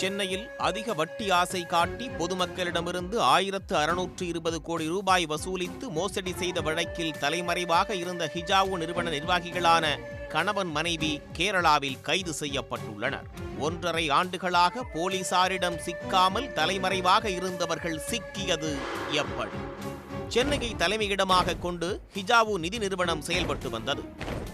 சென்னையில் அதிக வட்டி ஆசை காட்டி பொதுமக்களிடமிருந்து ஆயிரத்து அறுநூற்று இருபது கோடி ரூபாய் வசூலித்து மோசடி செய்த வழக்கில் தலைமறைவாக இருந்த ஹிஜாவு நிறுவன நிர்வாகிகளான கணவன் மனைவி கேரளாவில் கைது செய்யப்பட்டுள்ளனர். ஒன்றரை ஆண்டுகளாக போலீசாரிடம் சிக்காமல் தலைமறைவாக இருந்தவர்கள் சிக்கியது எப்படி? சென்னையை தலைமையிடமாக கொண்டு ஹிஜாவு நிதி நிறுவனம் செயல்பட்டு வந்தது.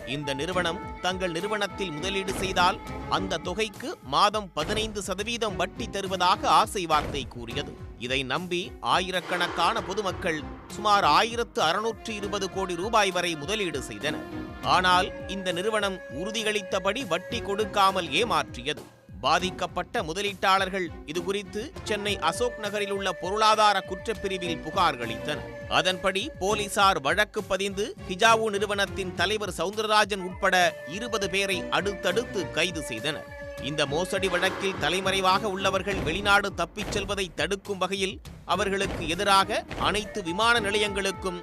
இந்த நிறுவனம் தங்கள் நிறுவனத்தில் முதலீடு செய்தால் அந்த தொகைக்கு மாதம் பதினைந்து சதவீதம் வட்டி தருவதாக ஆசை வார்த்தை கூறியது. இதை நம்பி ஆயிரக்கணக்கான பொதுமக்கள் சுமார் ஆயிரத்து அறுநூற்று இருபது கோடி ரூபாய் வரை முதலீடு செய்தனர். ஆனால் இந்த நிறுவனம் உறுதியளித்தபடி வட்டி கொடுக்காமல் ஏமாற்றியது. பாதிக்கப்பட்ட முதலீட்டாளர்கள். இதுகுறித்து சென்னை அசோக் நகரில் உள்ள பொருளாதார குற்றப்பிரிவில் புகார் அளித்தனர். அதன்படி போலீசார் வழக்கு பதிந்து ஹிஜாவு நிறுவனத்தின் தலைவர் சவுந்தரராஜன் உட்பட இருபது பேரை அடுத்தடுத்து கைது செய்தனர். இந்த மோசடி வழக்கில் தலைமறைவாக உள்ளவர்கள் வெளிநாடு தப்பிச் செல்வதை தடுக்கும் வகையில் அவர்களுக்கு எதிராக அனைத்து விமான நிலையங்களுக்கும்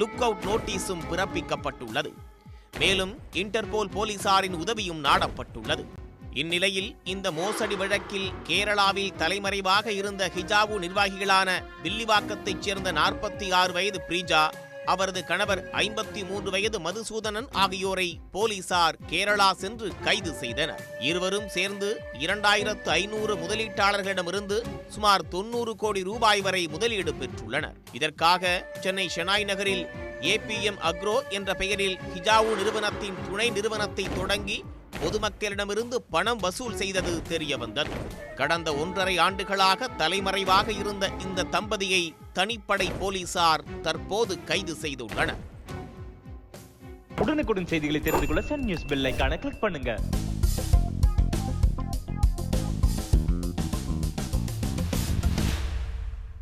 லுக் அவுட் நோட்டீஸும் பிறப்பிக்கப்பட்டுள்ளது. மேலும் இன்டர்போல் போலீசாரின் உதவியும் நாடப்பட்டுள்ளது. இந்நிலையில் இந்த மோசடி வழக்கில் கேரளாவில் தலைமறைவாக இருந்த ஹிஜாவு நிர்வாகிகளான வில்லிவாக்கத்தைச் சேர்ந்த நாற்பத்தி ஆறு வயது பிரீஜா அவரது கணவர் ஐம்பத்தி மூன்று வயது மதுசூதனன் ஆகியோரை போலீசார் கேரளா சென்று கைது செய்தனர். இருவரும் சேர்ந்து இரண்டாயிரத்து ஐநூறு முதலீட்டாளர்களிடமிருந்து சுமார் தொன்னூறு கோடி ரூபாய் வரை முதலீடு பெற்றுள்ளனர். இதற்காக சென்னை ஷெனாய் நகரில் ஏபிஎம் அக்ரோ என்ற பெயரில் ஹிஜாவு நிறுவனத்தின் துணை நிறுவனத்தை தொடங்கி பொதுமக்களிடமிருந்து பணம் வசூல் செய்தது தெரியவந்தது. கடந்த ஒன்றரை ஆண்டுகளாக தலைமறைவாக இருந்த இந்த தம்பதியை தனிப்படை போலீசார் தற்போது கைது செய்துள்ளனர். உடனுக்குடன் செய்திகளை தெரிந்து கொள்ள சன் நியூஸ் பெல் ஐகானை கிளிக் பண்ணுங்க.